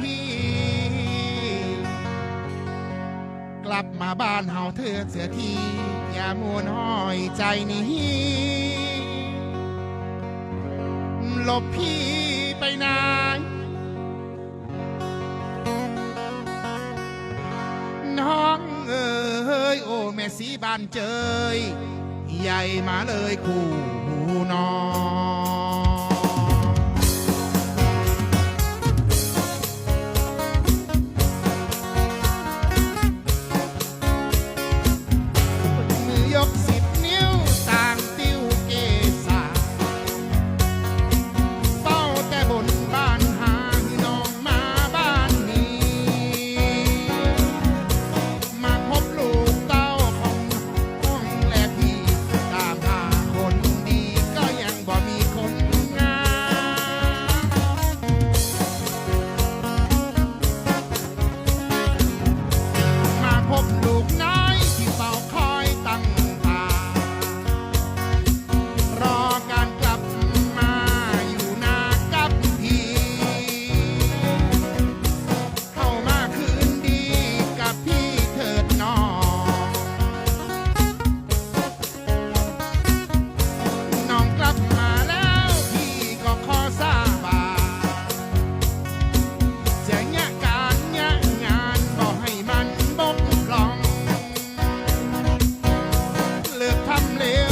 พี่ กลับมาบ้านเฮาเถิดเสือที อย่ามัวน้อยใจนี้หลบพี่ไปไหนน้องเอ๋ยโอ้แม่สีบานเจยใหญ่มาเลยคู่นอน I'm living.